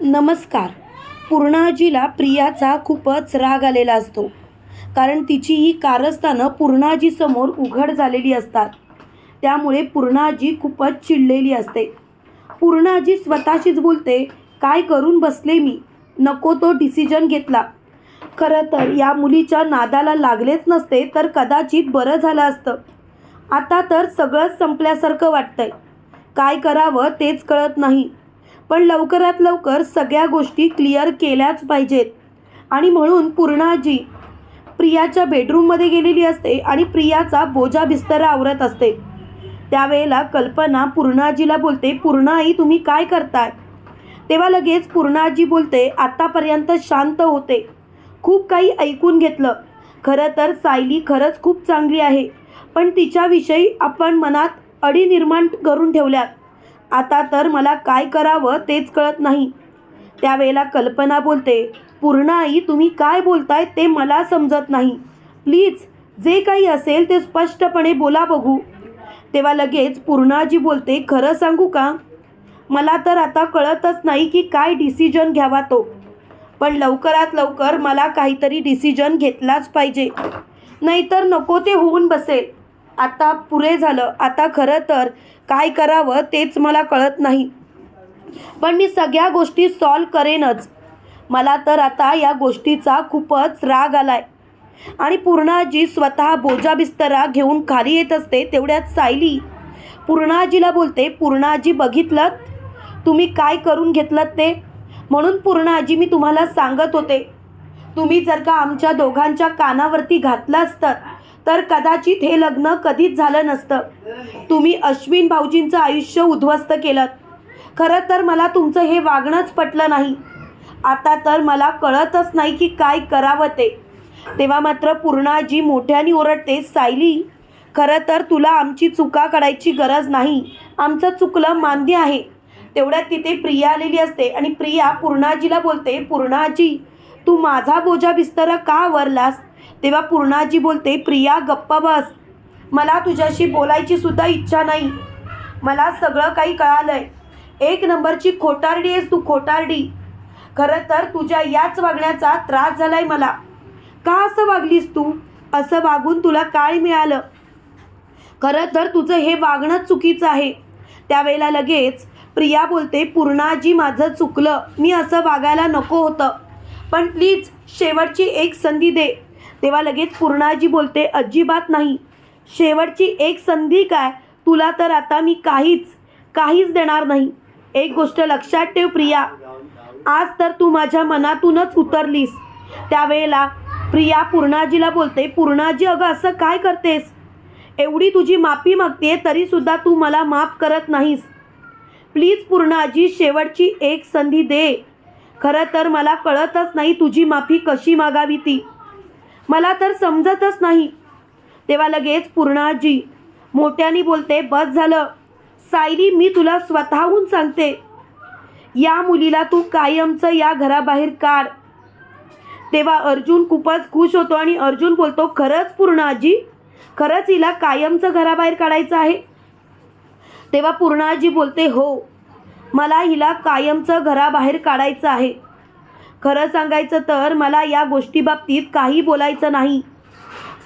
नमस्कार. पूर्णाजीला प्रियाचा खूपच राग आलेला असतो. कारण तिची ही कारस्थानं पूर्णाजीसमोर उघड झालेली असतात. त्यामुळे पूर्णाजी खूपच चिडलेली असते. पूर्णाजी स्वतःशीच बोलते काय करून बसले मी? नको तो डिसिजन घेतला. खरं तर या मुलीच्या नादाला लागलेच नसते तर कदाचित बरं झालं असतं. आता तर सगळंच संपल्यासारखं वाटतंय. काय करावं तेच कळत नाही. पण लवकरात लवकर सगळ्या गोष्टी क्लिअर केल्याच पाहिजेत. आणि म्हणून पूर्णाजी प्रियाच्या बेडरूममध्ये गेलेली असते आणि प्रियाचा बोजा बिस्तरा आवरत असते. त्यावेळेला कल्पना पूर्णाजीला बोलते पूर्णाई तुम्ही काय करताय? तेव्हा लगेच पूर्णाजी बोलते आत्तापर्यंत शांत होते. खूप काही ऐकून घेतलं. खरं तर सायली खरंच खूप चांगली आहे. पण तिच्याविषयी आपण मनात अडी निर्माण करून ठेवल्यात. आता तर मला काय करावं तेच कळत नाही. त्यावेळेला कल्पना बोलते पूर्ण आई तुम्ही काय बोलताय ते मला समजत नाही. प्लीज जे काही असेल ते स्पष्टपणे बोला बघू. तेव्हा लगेच पूर्णाजी बोलते खरं सांगू का? मला तर आता कळतच नाही की काय डिसिजन घ्यावा तो. पण लवकरात लवकर मला काहीतरी डिसिजन घेतलाच पाहिजे. नाहीतर नको ते होऊन बसेल. आता पुरे झालं. आता खरं तर काय करावं तेच मला कळत नाही. पण मी सगळ्या गोष्टी सॉल्व करेनच. मला तर आता या गोष्टीचा खूपच राग आलाय. आणि पूर्णाजी स्वतः बोजा बिस्तरा घेऊन खाली येत असते तेवढ्यात सायली पूर्णाजीला बोलते पूर्णाजी बघितलं तुम्ही काय करून घेतलं ते? म्हणून पूर्णाजी मी तुम्हाला सांगत होते. तुम्ही जर का आमच्या दोघांच्या कानावरती घातलं असतं तर कदाचित हे लग्न कधीच झालं नसतं. तुम्ही अश्विन भाऊजींचं आयुष्य उद्ध्वस्त केलं. खरं तर मला तुमचं हे वागणंच पटलं नाही. आता तर मला कळतच नाही की काय करावं ते. तेव्हा मात्र पूर्णाजी मोठ्याने ओरडते सायली खरं तर तुला आमची चुका काढायची गरज नाही. आमचं चुकलं मान्य आहे. तेवढ्यात तिथे प्रिया आलेली असते आणि प्रिया पूर्णाजीला बोलते पूर्णाजी तू माझा बोजा बिस्तर का वरलास तेव्हा पूर्णाजी बोलते प्रिया गप्प बस. मला तुझ्याशी बोलायची सुद्धा इच्छा नाही. मला सगळं काही कळालंय. एक नंबरची खोटारडी आहेस तू खोटारडी. खरं तर तुझ्या याच वागण्याचा त्रास झालाय मला. का असं वागलीस तू? असं वागून तुला काय मिळालं? खरं तर तुझं हे वागणं चुकीचं आहे. त्यावेळेला लगेच प्रिया बोलते पूर्णाजी माझं चुकलं. मी असं वागायला नको होतं. पण प्लीज शेवटची एक संधी दे. तेव्हा लगेच पूर्णाजी बोलते अजिबात नाही. शेवटची एक संधी काय? तुला तर आता मी काहीच काहीच देणार नाही. एक गोष्ट लक्षात ठेव प्रिया. आज तर तू माझ्या मनातूनच उतरलीस. त्यावेळेला प्रिया पूर्णाजीला बोलते पूर्णाजी अगं असं काय करतेस? एवढी तुझी माफी मागते तरीसुद्धा तू मला माफ करत नाहीस. प्लीज पूर्णाजी शेवटची एक संधी दे. खरं तर मला कळतच नाही तुझी माफी कशी मागावी ती. मला तर समजतच नाही. तेव्हा लगेच पूर्णाजी मोठ्याने बोलते बस झालं. सायरी मी तुला स्वतःहून सांगते. या मुलीला तू कायमचं या घराबाहेर काढ. तेव्हा अर्जुन खूपच खुश होतो आणि अर्जुन बोलतो खरंच पूर्णाजी खरंच हिला कायमचं घराबाहेर काढायचं आहे? तेव्हा पूर्णाजी बोलते हो. मला हिला कायमचं घराबाहेर काढायचं आहे. खरं सांगायचं तर मला या गोष्टीबाबतीत काही बोलायचं नाही.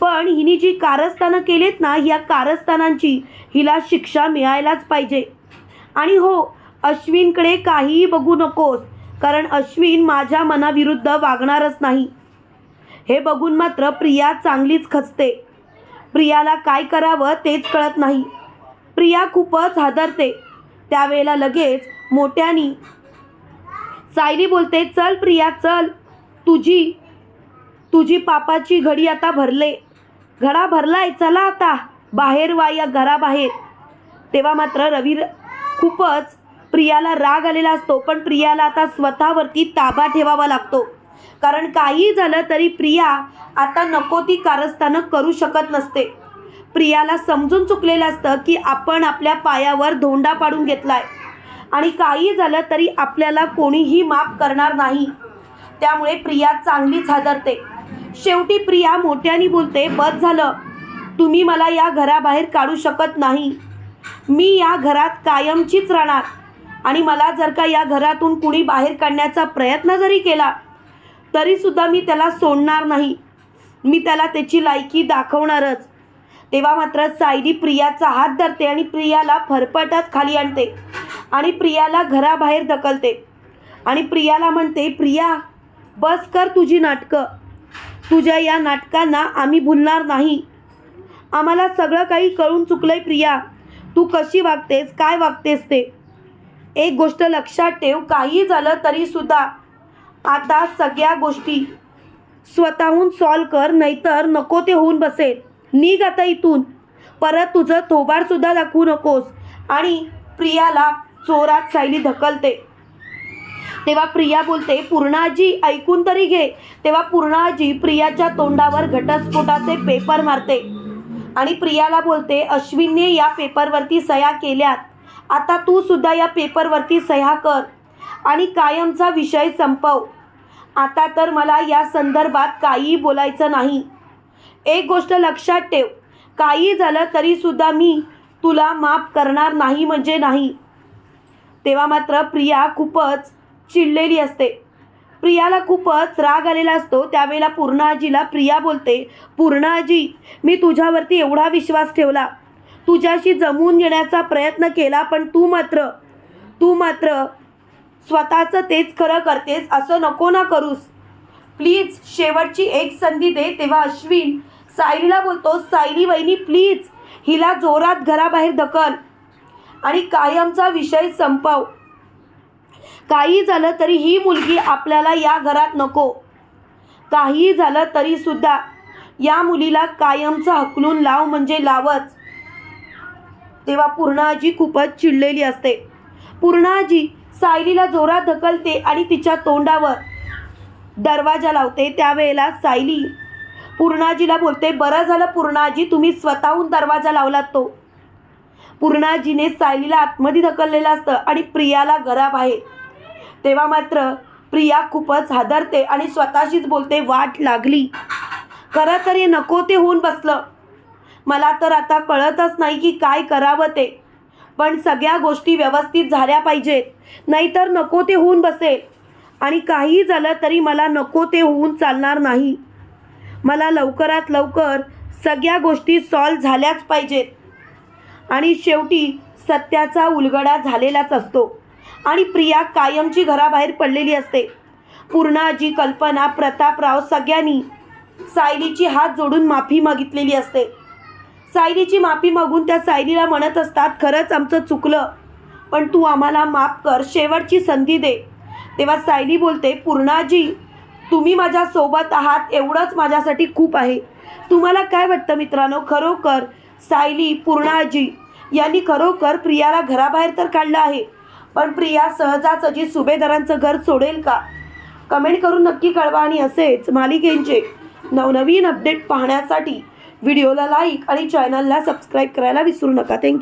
पण हिने जी कारस्थानं केलेत ना या कारस्थानांची हिला शिक्षा मिळायलाच पाहिजे. आणि हो अश्विनकडे काहीही बघू नकोस कारण अश्विन माझ्या मनाविरुद्ध वागणारच नाही. हे बघून मात्र प्रिया चांगलीच खचते. प्रियाला काय करावं तेच कळत नाही. प्रिया खूपच हादरते. त्यावेळेला लगेच मोठ्यानी. सायली बोलते चल प्रिया चल. तुझी तुझी पापाची घडी आता भरले. घडा भरलाय चला आता. बाहेर वा या घराबाहेर. तेव्हा मात्र रवी खूपच प्रियाला राग आलेला असतो पण प्रियाला आता स्वतःवरती ताबा ठेवावा लागतो. कारण काही झालं तरी प्रिया आता नको ती कारस्थानं करू शकत नसते. प्रियाला समजून चुकलेलं असतं की आपण आपल्या पायावर धोंडा पाडून घेतलाय. आणि काही झालं तरी आपल्याला कोणीही माफ करणार नाही. त्यामुळे प्रिया चांगलीच हादरते. शेवटी प्रिया मोठ्याने बोलते बस झालं. तुम्ही मला या घराबाहेर काढू शकत नाही. मी या घरात कायमचीच राहणार. आणि मला जर का या घरातून कुणी बाहेर काढण्याचा प्रयत्न जरी केला तरीसुद्धा मी त्याला सोडणार नाही. मी त्याला त्याची लायकी दाखवणारच. तेव्हा मात्र सायली प्रियाचा हात धरते आणि प्रियाला फरफटत खाली आणते. आणि प्रियाला घराबाहेर ढकलते. आणि प्रियाला म्हणते प्रिया बस कर तुझी नाटकं. तुझ्या या नाटकांना आम्ही भुलणार नाही. आम्हाला सगळं काही कळून चुकलं आहे प्रिया. तू कशी वागतेस? काय वागतेस ते? एक गोष्ट लक्षात ठेव काही झालं तरीसुद्धा आता सगळ्या गोष्टी स्वतःहून सॉल्व कर नाहीतर नको ते होऊन बसेल. निघ आता इथून. परत तुझं थोबाडसुद्धा दाखवू नकोस. आणि प्रियाला चोरात सायली धकलते तेव्हा प्रिया बोलते पूर्णाजी ऐकून तरी घे. तेव्हा पूर्णाजी प्रियाच्या तोंडावर घटस्फोटाचे पेपर मारते आणि प्रियाला बोलते अश्विनने या पेपरवरती सह्या केल्यात. आता तू सुद्धा या पेपरवरती सह्या कर आणि कायमचा विषय संपव. आता तर मला या संदर्भात काहीही बोलायचं नाही. एक गोष्ट लक्षात ठेव. काही झालं तरीसुद्धा मी तुला माफ करणार नाही म्हणजे नाही. तेव्हा मात्र प्रिया खूपच चिडलेली असते. प्रियाला खूपच राग आलेला असतो. त्यावेळेला पूर्णाजीला प्रिया बोलते पूर्णाजी मी तुझ्यावरती एवढा विश्वास ठेवला. तुझ्याशी जमवून घेण्याचा प्रयत्न केला पण तू मात्र तू मात्र स्वतःचं तेच खरं करतेस असं नको ना करूस. प्लीज शेवटची एक संधी दे. तेव्हा अश्विन सायलीला बोलतो सायली वहिनी प्लीज हिला जोरात घराबाहेर ढकल. आणि कायमचा विषय संपव. काही झालं तरी ही मुलगी आपल्याला या घरात नको. काही झालं तरीसुद्धा या मुलीला कायमचं हकलून लाव म्हणजे लावच. तेव्हा पूर्णाजी खूपच चिडलेली असते. पूर्णाजी सायलीला जोरात ढकलते आणि तिच्या तोंडावर दरवाजा लावते. त्यावेळेला सायली पूर्णाजीला बोलते बरं झालं पूर्णाजी तुम्ही स्वतःहून दरवाजा लावलात तो. पूर्णाजीने सायलीला आतमध्ये ढकललेलं असतं आणि प्रियाला घराबाहेर तेव्हा मात्र प्रिया खूपच हादरते आणि स्वतःशीच बोलते वाट लागली. खरं तर हे नको ते होऊन बसलं. मला तर आता कळतच नाही की काय करावं ते. पण सगळ्या गोष्टी व्यवस्थित झाल्या पाहिजेत. नाहीतर नको ते होऊन बसेल. आणि काही झालं तरी मला नको ते होऊन चालणार नाही. मला लवकरात लवकर सगळ्या गोष्टी सॉल्व झाल्याच पाहिजेत. आणि शेवटी सत्याचा उलगडा झालेलाच असतो. आणि प्रिया कायमची घराबाहेर पडलेली असते. पूर्णाजी कल्पना प्रतापराव सगळ्यांनी सायलीची हात जोडून माफी मागितलेली असते. सायलीची माफी मागून त्या सायलीला म्हणत असतात खरंच आमचं चुकलं पण तू आम्हाला माफ कर शेवटची संधी दे. तेव्हा सायली बोलते पूर्णाजी तुम्ही माझ्यासोबत आहात एवढंच माझ्यासाठी खूप आहे. तुम्हाला काय वाटतं मित्रांनो? खरोखर सायली पूर्णाजी यांनी खरोखर प्रियाला घराबाहेर तर काढलं आहे पण प्रिया सहजासहजी सुभेदारांचं घर सोडेल का? कमेंट करून नक्की कळवा आणि असेच मालिकेंचे नवनवीन अपडेट पाहण्यासाठी व्हिडिओला लाईक आणि चॅनलला सबस्क्राईब करायला विसरू नका. थँक्यू